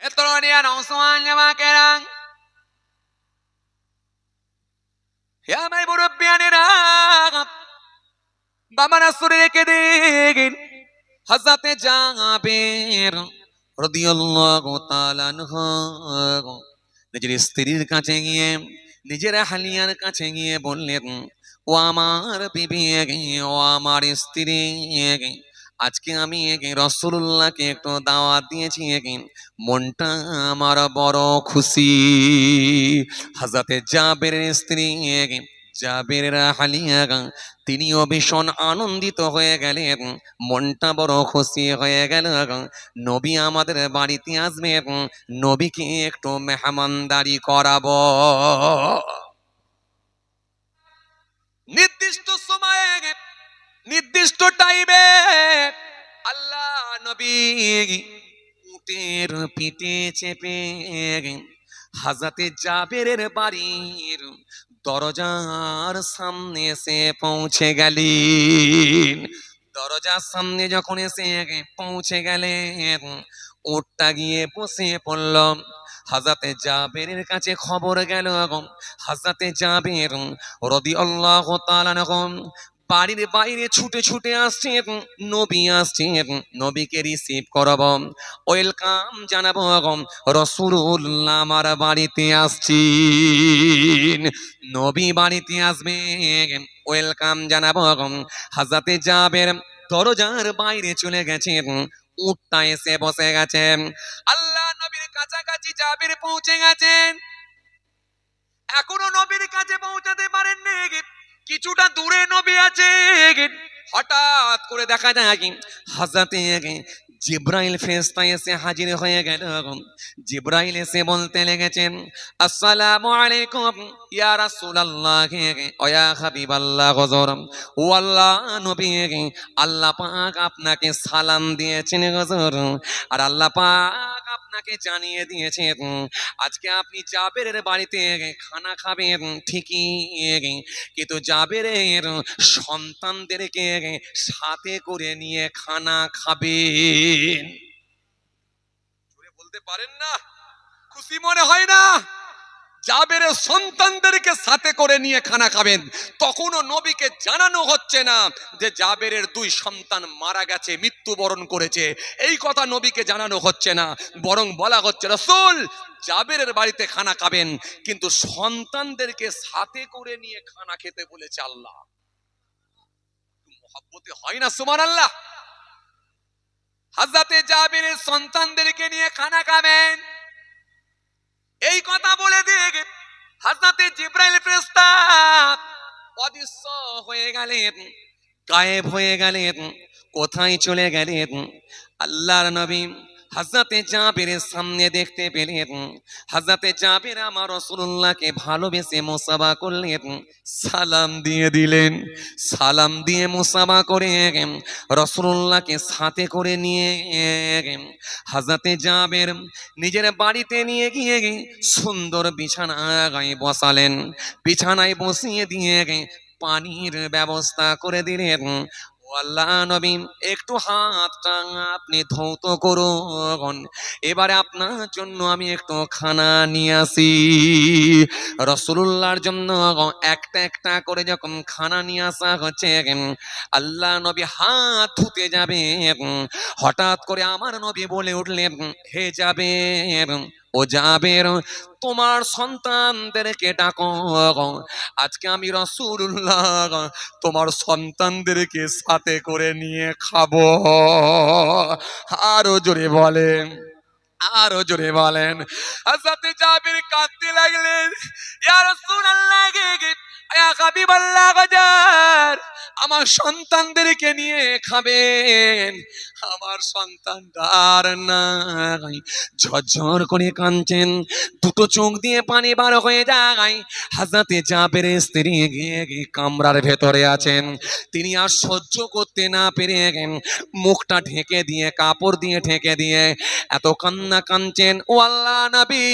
Etronian Osman Yamakerang. Ya may মুরব্বিয়ানেরা বাবা রাসূল রেখে দিন হযরতে জাবের রাদিয়াল্লাহু তাআলা আনহু নিজের স্ত্রীর কাছে গিয়ে নিজের হালিয়ার কাছে গিয়ে বললেন ও আমার বিবি ও আমার স্ত্রী আজকে আমি একে রসুল্লাহকে একটু দাওয়াত দিয়েছি মনটা আমার বড় খুশি। হাজাতে জাবের স্ত্রী জাবের হালিয়া তিনিও ভীষণ আনন্দিত হয়ে গেলেন মনটা বড় খুশি হয়ে গেল নবী আমাদের বাড়িতে আসবে নবীকে একটু মেহমানদারি করাবো। নির্দিষ্ট সময়ে নির্দিষ্ট টাইমে আল্লাহ নবী উটের পিঠে চেপে হাজাতে জাবেরের বাড়ির দরজার সামনে এসে পৌঁছে গেলেন। দরজার সামনে যখন এসে পৌঁছে গেলেন, উটটা গিয়ে বসে পড়ল। হাজাতে জাবেরের কাছে খবর গেল হাজাতে জাবের রদি আল্লাহ বাড়ির বাইরে ছুটে ছুটে আসছেন নবী আসছে নবীকে রিসিভ করব। ওয়েলকাম জানাব রসুল্লাহ আমার বাড়িতে আসছি নবী বাড়িতে আসবে ওয়েলকাম জানাব হাজাতে জাবের দরজার বাইরে চলে গেছে উঠটা এসে বসে গেছে। আল্লাহ নবীর কাছাকাছি জাবির পৌঁছে গেছেন। এখনও নবীর কাছে পৌঁছাতে পারেননি। কিছুটা দূরে নবী আছে। হঠাৎ করে দেখা যায় কি হাজাতে জিব্রাইল ফেরেশতা এসে হাজির হয়ে গেল। জিব্রাইল এসে বলতে লেগেছেন আসসালামু আলাইকুম, ইয়া রাসূলুল্লাহ ওয়া ইয়া হাবিবাল্লাহ গজর ও আল্লাহ নবী, আল্লাহ পাক আপনাকে সালাম দিয়েছেন গজর আর আল্লাহ পাক আপনাকে জানিয়ে দিয়েছে আজকে আপনি জাবেরের বাড়িতে খানা খাবেন, ঠিকই কিন্তু জাবেরের সন্তানদেরকে সাথে করে নিয়ে খানা খাবেন। বলতে পারেন না? খুশি মনে হয় না? জাবের সন্তানদেরকে সাথে করে নিয়ে খানা খাবেন। তখনও নবীকে জানানো হচ্ছে না যে জাবেরের দুই সন্তান মারা গেছে, মৃত্যুবরণ করেছে। এই কথা নবীকে জানানো হচ্ছে না। বরং বলা হচ্ছে, রসুল জাবেরের বাড়িতে খানা খাবেন। কিন্তু সন্তানদেরকে সাথে করে নিয়ে খানা খেতে বলেছে আল্লাহ। মহাব্বতে হয় না সুমান আল্লাহ হাজাতে জাবেরের সন্তানদেরকে নিয়ে খানা খাবেন। এই কথা বলে দিয়ে হাজনাতে জিব্রাইল ফেরেশতা অদৃশ্য হয়ে গেলেন, গায়েব হয়ে গেলেন, কোথায় চলে গেলেন? আল্লাহর নবী হাজরাতে জাবেরের সামনে দেখতে পেলেন। হাজরাতে জাবের আমার রসুল্লাহকে ভালোবেসে মোসাবা করলেন, সালাম দিয়ে দিলেন। সালাম দিয়ে মোসাবা করে রসুল্লাহকে সাথে করে নিয়ে হাজরাতে জাবের নিজের বাড়িতে নিয়ে গিয়ে গে সুন্দর বিছানায় বসালেন। বিছানায় বসিয়ে দিয়ে গে পানির ব্যবস্থা করে দিলেন। আল্লাহ নবী, একটু হাতটা আপনি ধৌত করুন। এবারে আপনার জন্য আমি একটু খানা নিয়ে আসি। রসুল্লাহর জন্য একটা একটা করে যখন খানা নিয়ে আসা হচ্ছে, আল্লাহ নবী হাত ধুতে যাবে হঠাৎ করে আমার নবী বলে উঠলেন, হে যাবে ও যাবের তোমার সন্তানদেরকে ডাকো আজকে আমি রসুল্লাহ তোমার সন্তানদেরকে সাথে করে নিয়ে খাব। আরও জোরে বলেন, আরও জোরে বলেন। হাসাতে জাবির কাঁদতে লাগলেন আমার সন্তানদেরকে নিয়ে খাবেন। আমার সন্তান আর নাই। ঝরঝর করে কাঁদছেন, দুটো চোখ দিয়ে পানি বার হয়ে যায়। হাজাতে জাবের স্ত্রী গিয়ে গিয়ে কামরার ভেতরে আছেন। তিনি আর সহ্য করতে না পেরে গেন মুখটা ঢেকে দিয়ে, কাপড় দিয়ে ঢেকে দিয়ে এত কান্না কাঁদছেন, ও আল্লাহ নবী,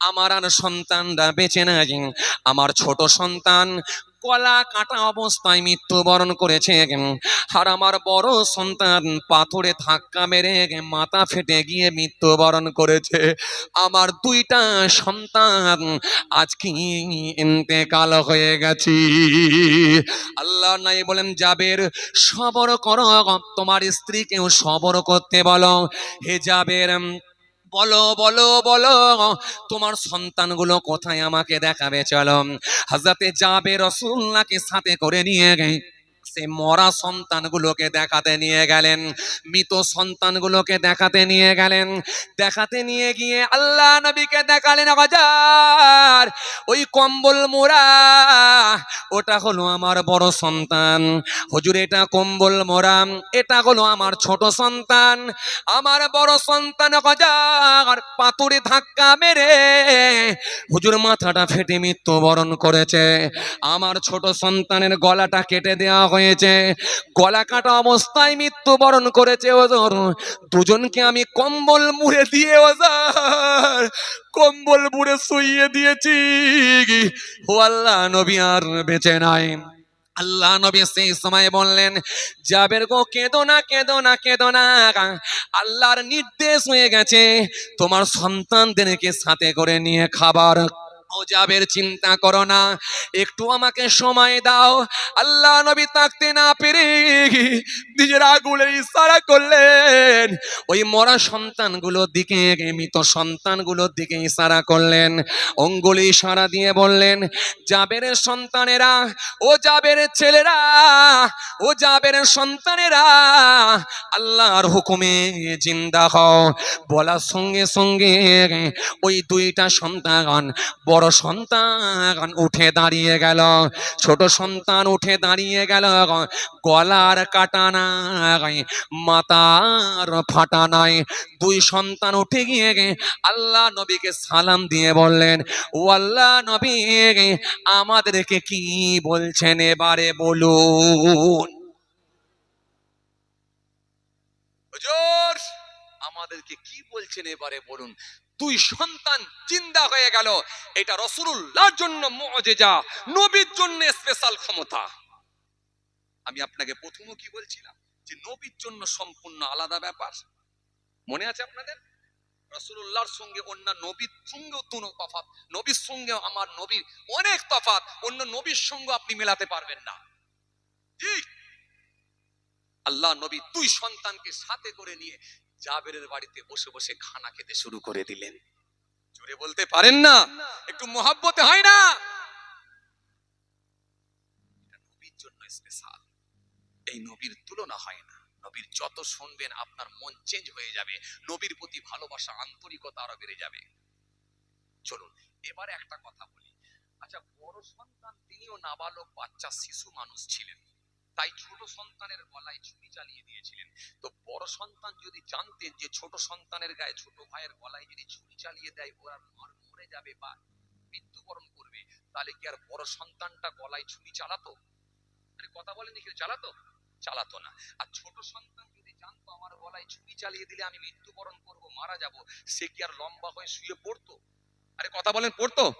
আমার আর সন্তানরা বেঁচে নাই। আমার ছোট সন্তান গলা কাটা অবস্থায় মৃত্যুবরণ করেছে। আর আমার বড় সন্তান পাথরে ধাক্কা মেরে মাথা ফেটে গিয়ে মৃত্যুবরণ করেছে। আমার দুইটা সন্তান আজকে ইন্তেকাল হয়ে গেছি। আল্লাহ নাই বলেন যাবের সবর করো। তোমার স্ত্রীকেও সবর করতে বলো। হে যাবের বলো বলো বলো, তোমার সন্তানগুলো কোথায় আমাকে দেখাবে? চলো। হাজরাতে যাবে রসুল্লাহকে সাথে করে নিয়ে গে সে মরা সন্তানগুলোকে দেখাতে নিয়ে গেলেন, মৃত সন্তানগুলোকে দেখাতে নিয়ে গেলেন। দেখাতে নিয়ে গিয়ে আল্লাহ নবীকে দেখালেন, হাজার, ওই কম্বল মোরা, ওটা হলো আমার বড় সন্তান। হুজুর, এটা কম্বল মোরা, এটা হলো আমার ছোট সন্তান। আমার বড় সন্তান, হাজার পাতুরে ধাক্কা মেরে হুজুর মাথাটা ফেটে মৃত্যুবরণ করেছে। আমার ছোট সন্তানের গলাটা কেটে দেওয়া হয়েছে। গলা কাটা অবস্থায় মৃত্যুবরণ করেছে ওজোর। দুজনকে আমি কম্বল মুড়ে দিয়ে ওজার। কম্বল মুড়ে শুইয়ে দিয়েছি। ও আল্লাহ, নবী আর বেঁচে নাই। আল্লাহ নবী সেই সময় বললেন যাবের গো, কেঁদো না কেঁদো না কেঁদো না। আল্লাহর নির্দেশ হয়ে গেছে। তোমার সন্তানদেরকে সাথে করে নিয়ে খাবার ও যাবের চিন্তা করো না। একটু আমাকে সময় দাও। আল্লাহ নবী তাকতে না পেরে নিজের আগুলে ইশারা করলেন। ওই মরা সন্তানগুলোর দিকে মৃত সন্তানগুলোর দিকে ইশারা করলেন। অঙ্গুলি ইশারা দিয়ে বললেন, যাবের সন্তানেরা, ও যাবের ছেলেরা, ও যাবের সন্তানেরা, আল্লাহর হুকুমে জিন্দা হও। বলার সঙ্গে সঙ্গে ওই দুইটা সন্তান বড় সন্তান উঠে দাঁড়িয়ে গেল, ছোট সন্তান উঠে দাঁড়িয়ে গেল, গলার কাটা নাই মাতার ফাটা নাই। দুই সন্তান উঠে গিয়ে আল্লাহ নবীকে সালাম দিয়ে বললেন, ও আল্লাহ নবী আমাদেরকে কি বলছেন এবারে বলুন? হুজুর আমাদেরকে কি বলছেন এবারে বলুন? দুই সন্তান চিন্তা হয়ে গেল। এটা রসুল্লাহর জন্য মজেজা, নবীর জন্য স্পেশাল ক্ষমতা। আমি আপনাকে প্রথমও কি বলছিলাম? যে নবীর জন্য সম্পূর্ণ আলাদা ব্যাপার। মনে আছে আপনাদের? রসুল্লাহর সঙ্গে অন্য নবীর সঙ্গেও তুনো তফাত নবীর সঙ্গে আমার নবীর অনেক তফাত অন্য নবীর সঙ্গে আপনি মেলাতে পারবেন না। ঠিক। আল্লাহ নবী দুই সন্তানকে সাথে করে নিয়ে জাবেরের বাড়িতে বসে বসে খানা খেতে শুরু করে দিলেন। জোরে বলতে পারেন না, একটু মহাব্বতে হয় না। এই নবীর তুলনা হয় না। নবীর যত শুনবেন, আপনার মন চেঞ্জ হয়ে যাবে। নবীর প্রতি ভালোবাসা, আন্তরিকতা আরও বেড়ে যাবে। চলুন, এবারে একটা কথা বলি। আচ্ছা বড় সন্তান, তিনিও নাবালক, বাচ্চা, শিশু মানুষ ছিলেন। তাই ছোট সন্তানের গলায় ছুরি চালিয়ে দিয়েছিলেন। তো বড় সন্তান যদি জানতেন যে ছোট সন্তানের গায়ে ছোট ভাইয়ের গলায় যদি ছুরি চালিয়ে দেয় ওরা মর- যাবে বা মৃত্যুবরণ করবে, তাহলে কি আর বড় সন্তানটা গলায় ছুরি চালাতো? আরে কথা বলেন দেখি চালাতো? চালাতো না। আর ছোট সন্তান যদি জানতো, আমার গলায় ছুরি চালিয়ে দিলে আমি মৃত্যুবরণ করব, মারা যাব, সে কি আর লম্বা হয়ে শুয়ে পড়তো? আরে কথা বলেন, পড়তো?